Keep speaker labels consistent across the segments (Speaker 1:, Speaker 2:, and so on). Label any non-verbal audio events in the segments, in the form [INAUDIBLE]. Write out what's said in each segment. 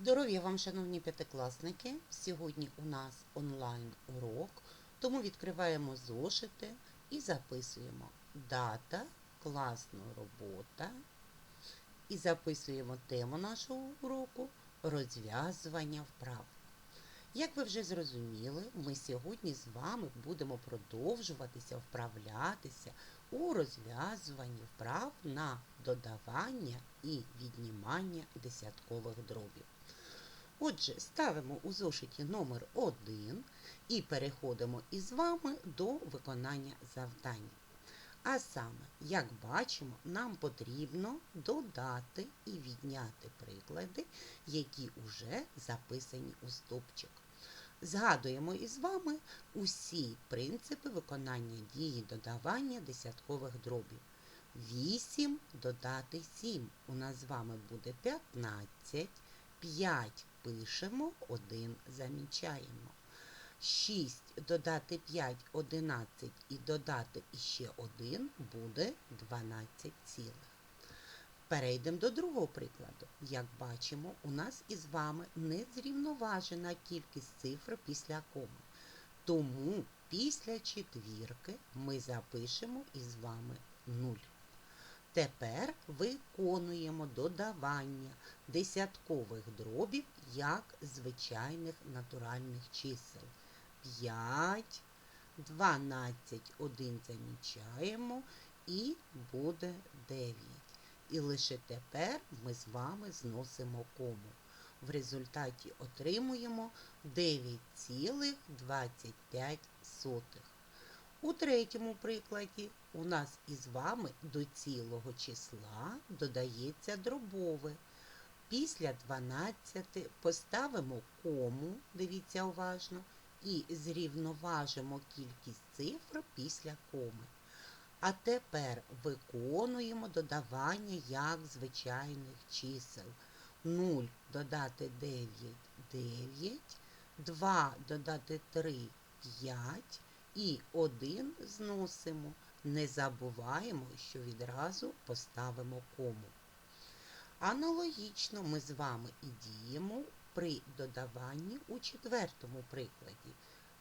Speaker 1: Здоров'я вам, шановні п'ятикласники! Сьогодні у нас онлайн урок, тому відкриваємо зошити і записуємо дата, класна робота. І записуємо тему нашого уроку розв'язування вправ. Як ви вже зрозуміли, ми сьогодні з вами будемо продовжуватися вправлятися у розв'язуванні вправ на додавання і віднімання десяткових дробів. Отже, ставимо у зошиті номер 1 і переходимо із вами до виконання завдання. А саме, як бачимо, нам потрібно додати і відняти приклади, які вже записані у стопчик. Згадуємо із вами усі принципи виконання дії додавання десяткових дробів. 8 додати 7. У нас з вами буде 15. 5 пишемо, 1 замічаємо. 6 додати 5, 11 і додати іще 1 буде 12 цілих. Перейдемо до другого прикладу. Як бачимо, у нас із вами незрівноважена кількість цифр після коми. Тому після четвірки ми запишемо із вами 0. Тепер виконуємо додавання десяткових дробів як звичайних натуральних чисел. 5, 12, 1 замічаємо і буде 9. І лише тепер ми з вами зносимо кому. В результаті отримуємо 9,25. У третьому прикладі у нас із вами до цілого числа додається дробове. Після 12 поставимо кому, дивіться уважно, і зрівноважимо кількість цифр після коми. А тепер виконуємо додавання як звичайних чисел. 0 додати 9 9, 2 додати 3 5 і 1 зносимо. Не забуваємо, що відразу поставимо кому. Аналогічно ми з вами і діємо при додаванні у четвертому прикладі.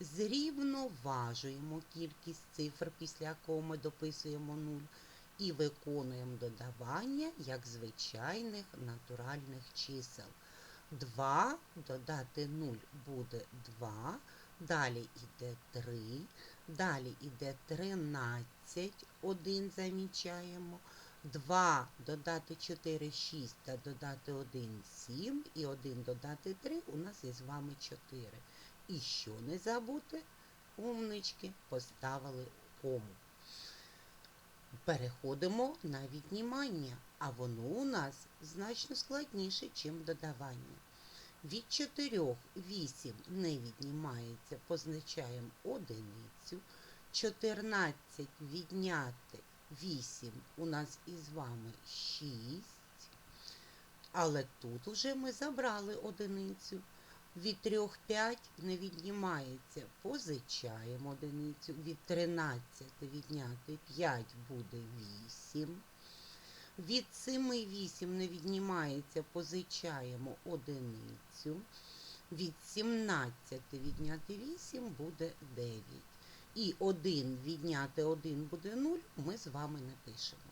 Speaker 1: Зрівноважуємо кількість цифр після коми дописуємо 0 і виконуємо додавання як звичайних натуральних чисел. 2 додати 0 буде 2, далі йде 3, далі йде 13, 1 замічаємо. 2 додати 4, 6 та додати 1, 7 і 1 додати 3 у нас є з вами 4. І що не забути, умнички поставили кому. Переходимо на віднімання, а воно у нас значно складніше, ніж додавання. Від 4 8 не віднімається, позначаємо одиницю. 14 відняти 8 у нас із вами 6. Але тут уже ми забрали одиницю. Від 3 5 не віднімається, позичаємо одиницю. Від 13 відняти 5 буде 8. Від 7 8 не віднімається, позичаємо одиницю. Від 17 відняти 8 буде 9. І 1 відняти 1 буде 0, ми з вами напишемо.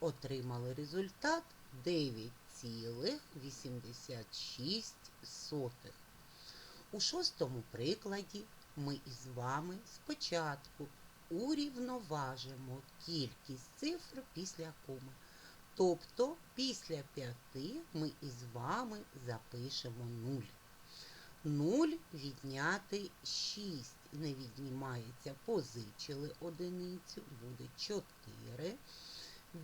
Speaker 1: Отримали результат 9,86. У шостому прикладі ми із вами спочатку урівноважимо кількість цифр після коми. Тобто після 5 ми із вами запишемо 0. 0 відняти 6 не віднімається, позичили одиницю, буде 4.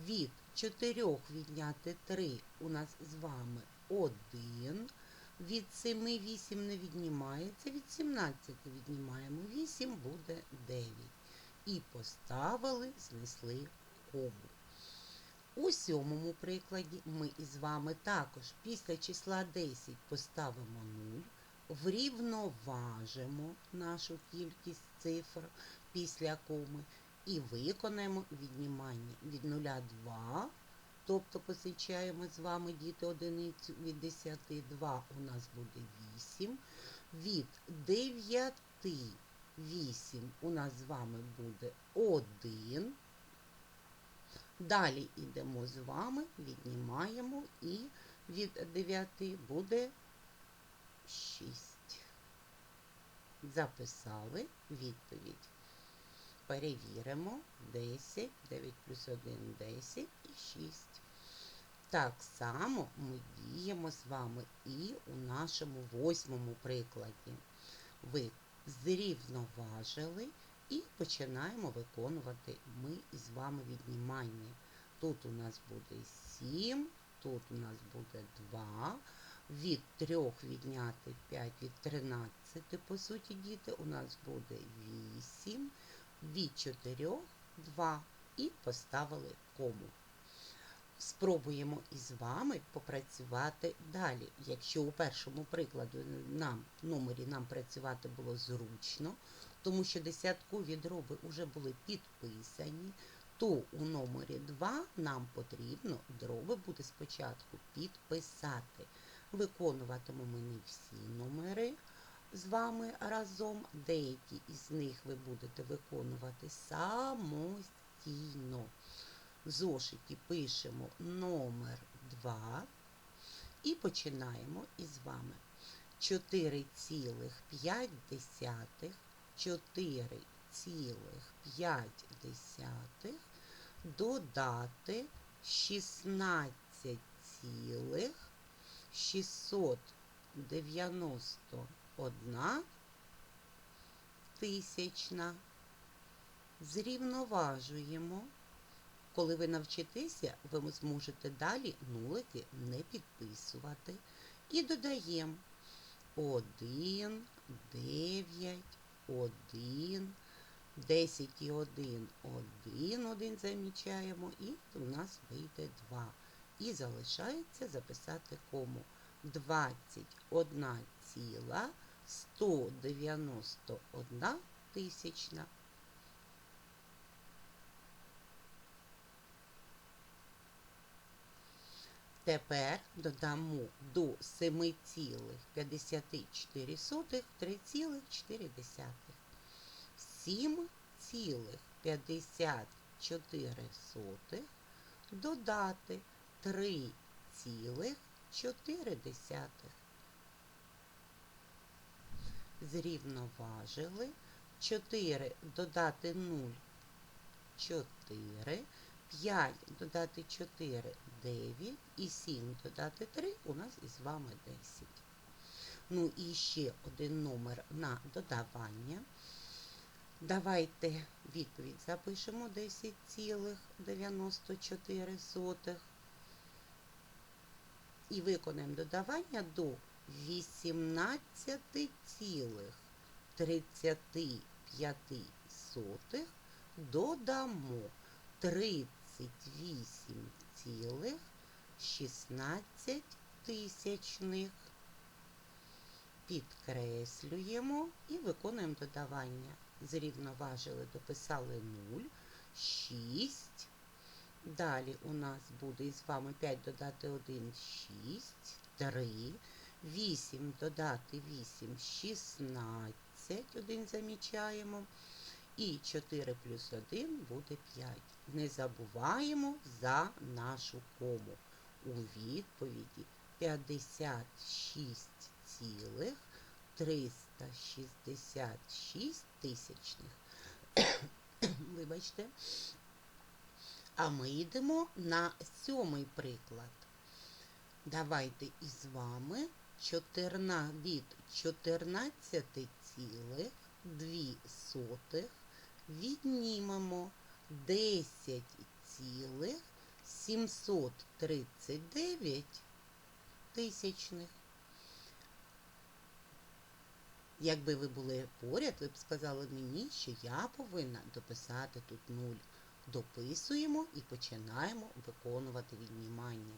Speaker 1: Від 4 відняти 3 у нас з вами 1. Від 7 8 не віднімається, від 17 віднімаємо 8, буде 9. І поставили, знесли кому. У сьомому прикладі ми із вами також після числа 10 поставимо 0 врівноважимо нашу кількість цифр після коми і виконаємо віднімання від 0 2 тобто позичаємо з вами діти одиницю від 10, 2 у нас буде 8. Від 9, 8 у нас з вами буде 1. Далі йдемо з вами, віднімаємо і від 9 буде 6. Записали відповідь. Перевіримо 10, 9 плюс 1 10 і 6. Так само ми діємо з вами і у нашому восьмому прикладі. Ви зрівноважили і починаємо виконувати ми із вами віднімання. Тут у нас буде 7, тут у нас буде 2. Від 3 відняти 5 від 13, по суті, діти, у нас буде 8 від 4 2 і поставили кому. Спробуємо із вами попрацювати далі. Якщо у першому прикладу нам, номері нам працювати було зручно, тому що десяткові дроби вже були підписані, то у номері 2 нам потрібно дроби буде спочатку підписати. Виконуватимемо не всі номери з вами разом. Деякі із них ви будете виконувати самостійно. В зошиті пишемо номер 2 і починаємо із вами 4,5, 4,5 додати 16,691 тисячна. Зрівноважуємо. Коли ви навчитеся, ви зможете далі нулики не підписувати. І додаємо 1, 9, 1, 10 і 1, 1, 1 замічаємо, і у нас вийде 2. І залишається записати кому 21 ціла 191 тисячна. Тепер додамо до 7,54 3,4. 7,54 додати 3,4. Зрівноважили 4 додати 0 4, 5 додати 4 9 і 7 додати 3 у нас із вами 10. Ну і ще один номер на додавання. Давайте відповідь запишемо 10,94 і виконаємо додавання до 18,35 додамо 38,16 тисячних. Підкреслюємо і виконуємо додавання. Зрівноважили, дописали 0, 6. Далі у нас буде із вами 5 додати 1, 6, 3, 8 додати 8, 16, 1 замічаємо. І 4 плюс 1 буде 5. Не забуваємо за нашу кому. У відповіді 56 цілих 366 тисячних. [COUGHS] Вибачте. А ми йдемо на сьомий приклад. Давайте із вами 14, від 14 цілих 2 сотих віднімемо 10 цілих 739 тисячних. Якби ви були поряд, ви б сказали мені, що я повинна дописати тут 0. Дописуємо і починаємо виконувати віднімання.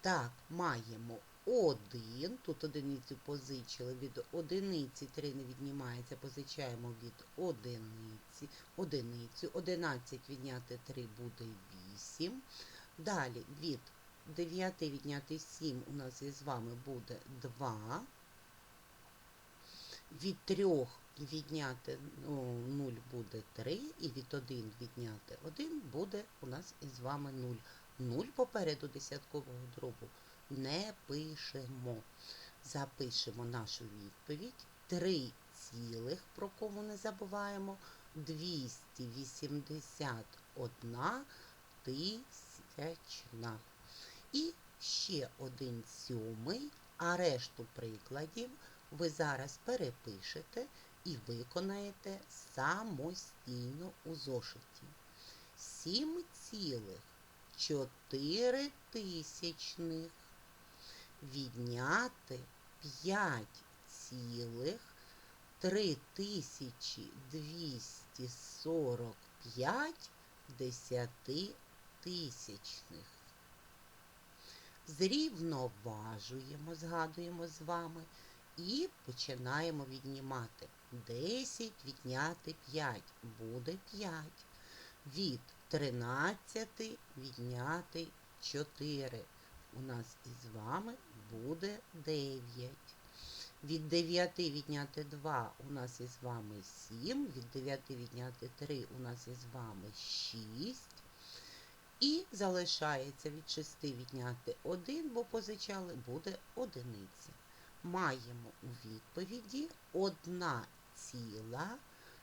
Speaker 1: Так, маємо 1, тут одиницю позичили, від одиниці 3 не віднімається, позичаємо від одиниці, одиницю, 11 відняти 3 буде 8. Далі від 9 відняти 7 у нас із вами буде 2. Від 3 відняти ну, 0 буде 3, і від 1 відняти 1 буде у нас із вами 0. 0 попереду десяткового дробу не пишемо. Запишемо нашу відповідь. 3 цілих, про кому не забуваємо, 281 тисячна. І ще один сьомий, а решту прикладів ви зараз перепишете і виконаєте самостійно у зошиті. 7 цілих 4 тисячних відняти 5 цілих 3245 десятитисячних. Зрівноважуємо, згадуємо з вами і починаємо віднімати. 10 відняти 5 буде 5. Від 13 відняти 4. У нас із вами буде 9. Від 9 відняти 2 у нас із вами 7. Від 9 відняти 3 у нас із вами 6. І залишається від 6 відняти 1, бо позичали, буде одиниця. Маємо у відповіді 1 ціла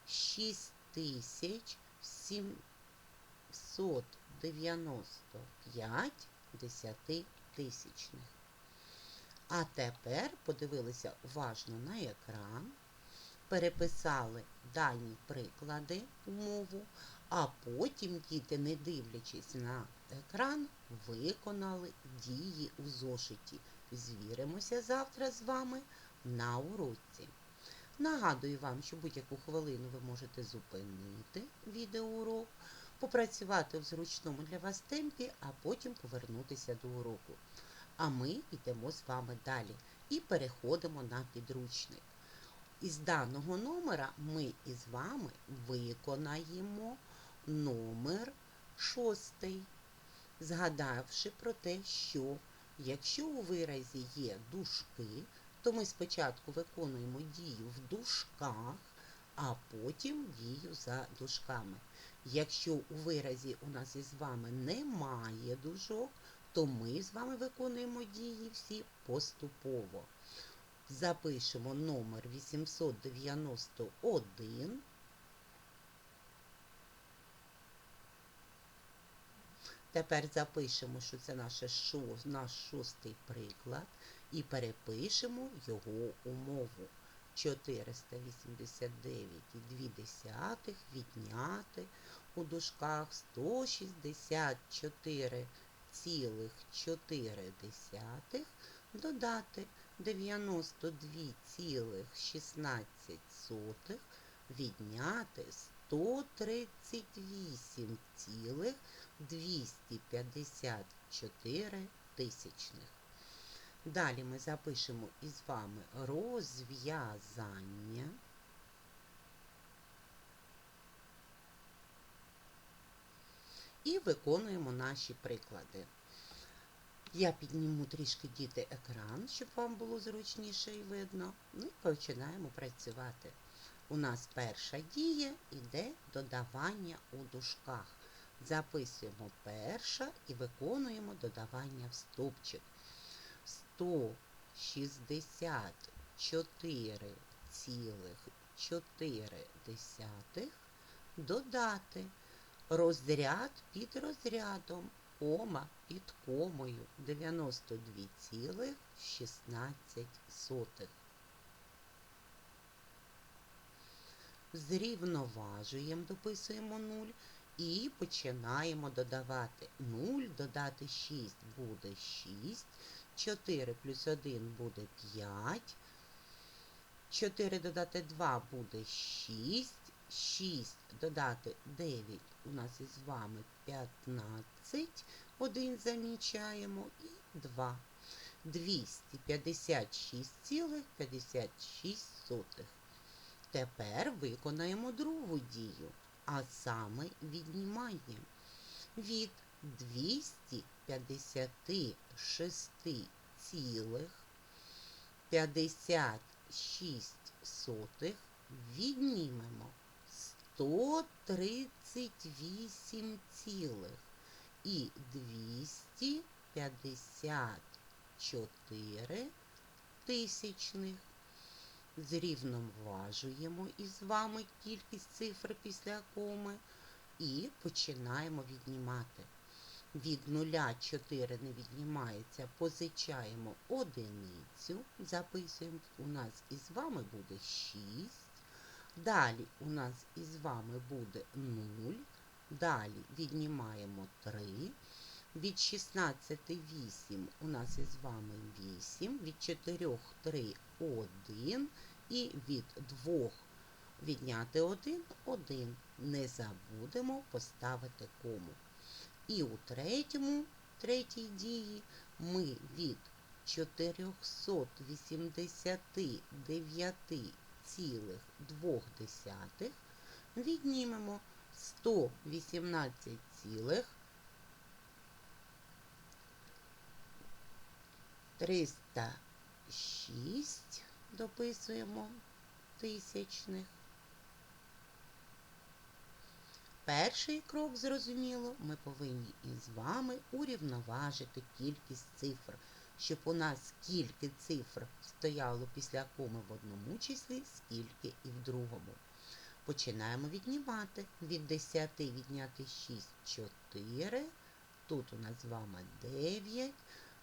Speaker 1: 6795 десятитисячних. А тепер подивилися уважно на екран, переписали дані приклади умову, а потім діти, не дивлячись на екран, виконали дії у зошиті. Звіримося завтра з вами на уроці. Нагадую вам, що будь-яку хвилину ви можете зупинити відеоурок, попрацювати в зручному для вас темпі, а потім повернутися до уроку. А ми йдемо з вами далі і переходимо на підручник. Із даного номера ми із вами виконаємо номер шостий, згадавши про те, що якщо у виразі є дужки, то ми спочатку виконуємо дію в дужках, а потім дію за дужками. Якщо у виразі у нас із вами немає дужок, то ми з вами виконуємо дії всі поступово. Запишемо номер 891. Тепер запишемо, що це наш шостий приклад, і перепишемо його умову. 489,2 відняти у дужках 164,4 додати 92,16 відняти 138,254 тисячних. Далі ми запишемо із вами розв'язання. І виконуємо наші приклади. Я підніму трішки діти екран, щоб вам було зручніше і видно. Ну і починаємо працювати. У нас перша дія йде додавання у дужках. Записуємо перша і виконуємо додавання в стовпчик. 164,4 додати розряд під розрядом, кома під комою 92,16. Зрівноважуємо, дописуємо 0 і починаємо додавати. 0 додати 6 буде 6. 4 плюс 1 буде 5. 4 додати 2 буде 6. 6 додати 9 у нас із вами 15. 1 замічаємо і 2. 256,56. Тепер виконаємо другу дію, а саме віднімання. Від 256 цілих 56 сотих віднімемо 138 цілих і 254 тисячних. Зрівноважуємо із вами кількість цифр після коми і починаємо віднімати. Від нуля 4 не віднімається, позичаємо одиницю, записуємо, у нас із вами буде 6. Далі у нас із вами буде 0. Далі віднімаємо 3. Від 16 8 у нас із вами 8. Від 4 3 1. І від 2 відняти 1 1. Не забудемо поставити кому. І у третьому, третій дії ми від 489,2 віднімемо 118 цілих 306 дописуємо тисячних. Перший крок, зрозуміло, ми повинні із вами урівноважити кількість цифр, щоб у нас скільки цифр стояло після коми в одному числі, скільки і в другому. Починаємо віднімати. Від 10 відняти 6 4. Тут у нас з вами 9,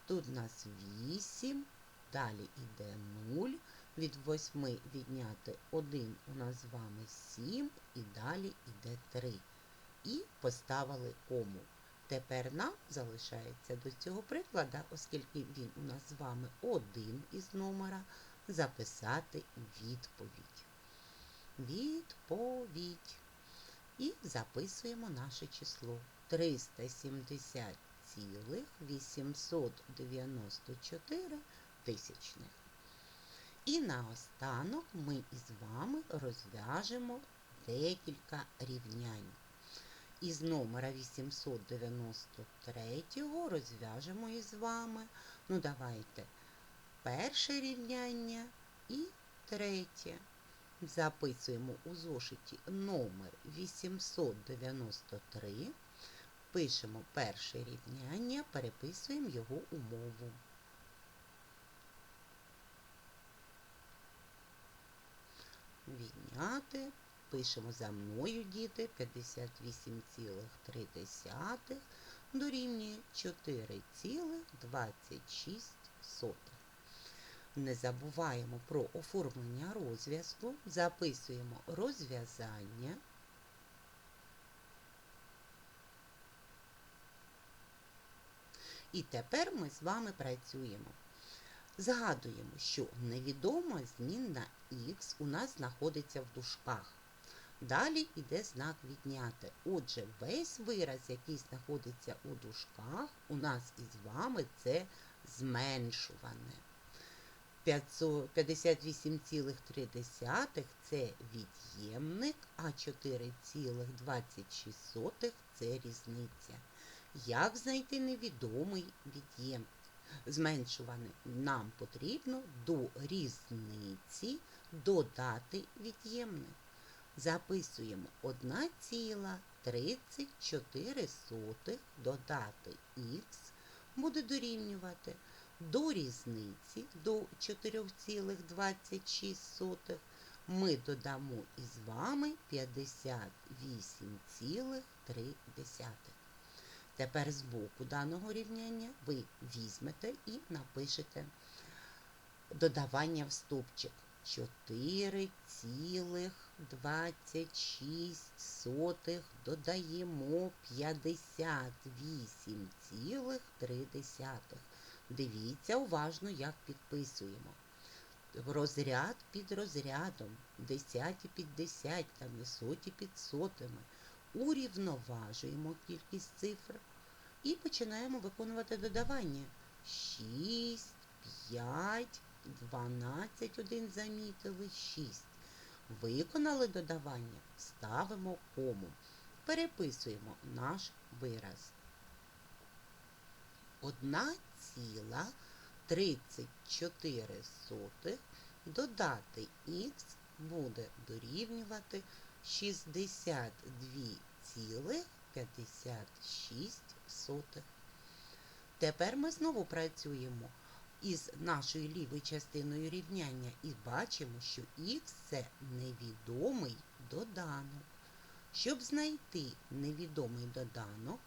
Speaker 1: тут у нас 8, далі йде 0. Від 8 відняти 1 у нас з вами 7 і далі йде 3 і поставили кому. Тепер нам залишається до цього прикладу, оскільки він у нас з вами один із номера, записати відповідь. Відповідь. І записуємо наше число 370,894 тисячних. І наостанок ми із вами розв'яжемо декілька рівнянь. Із номера 893 розв'яжемо із вами. Ну, давайте перше рівняння і третє. Записуємо у зошиті номер 893. Пишемо перше рівняння, переписуємо його умову. Відняти Пишемо за мною, діти, 58,3 дорівнює 4,26. Не забуваємо про оформлення розв'язку, записуємо розв'язання. І тепер ми з вами працюємо. Згадуємо, що невідома змінна х у нас знаходиться в дужках. Далі йде знак відняти. Отже, весь вираз, який знаходиться у дужках, у нас із вами це зменшуване. 58,3 це від'ємник, а 4,26 це різниця. Як знайти невідомий від'ємник? Зменшуваний нам потрібно до різниці додати від'ємник. Записуємо. 1,34 додати х буде дорівнювати. До різниці до 4,26 ми додамо із вами 58,3. Тепер з боку даного рівняння ви візьмете і напишете додавання в стовпчик. 4,26 додаємо 58,3. Дивіться уважно, як підписуємо. Розряд під розрядом, десяті під десятами, соті під сотими. Урівноважуємо кількість цифр і починаємо виконувати додавання. 6, 5, 12, один замітили, 6. Виконали додавання, ставимо кому. Переписуємо наш вираз. 1,34 додати х буде дорівнювати 62,56. Тепер ми знову працюємо із нашою лівою частиною рівняння і бачимо, що х це невідомий доданок. Щоб знайти невідомий доданок,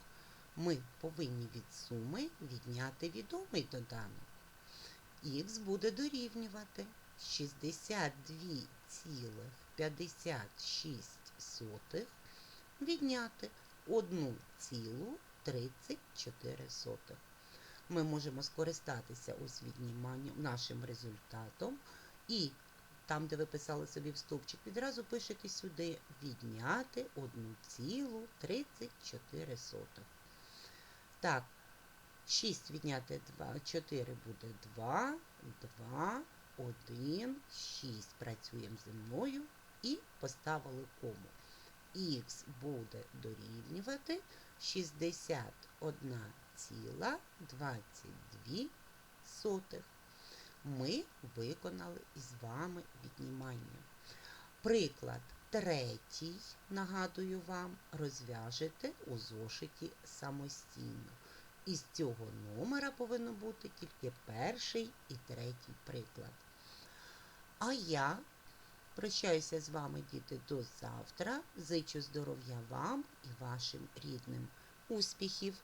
Speaker 1: ми повинні від суми відняти відомий доданок. Х буде дорівнювати 62,56 відняти 1,34. Ми можемо скористатися ось відніманням нашим результатом і там, де ви писали собі в стовпчик, відразу пишете сюди відняти 1,34. Так, 6 відняти 2, 4 буде 2, 2, 1, 6. Працюємо зі мною і поставили кому. Х буде дорівнювати 61,22. Ми виконали із вами віднімання. Приклад третій, нагадую вам, розв'яжете у зошиті самостійно. Із цього номера повинно бути тільки перший і третій приклад. А я прощаюся з вами, діти, до завтра. Зичу здоров'я вам і вашим рідним. Успіхів!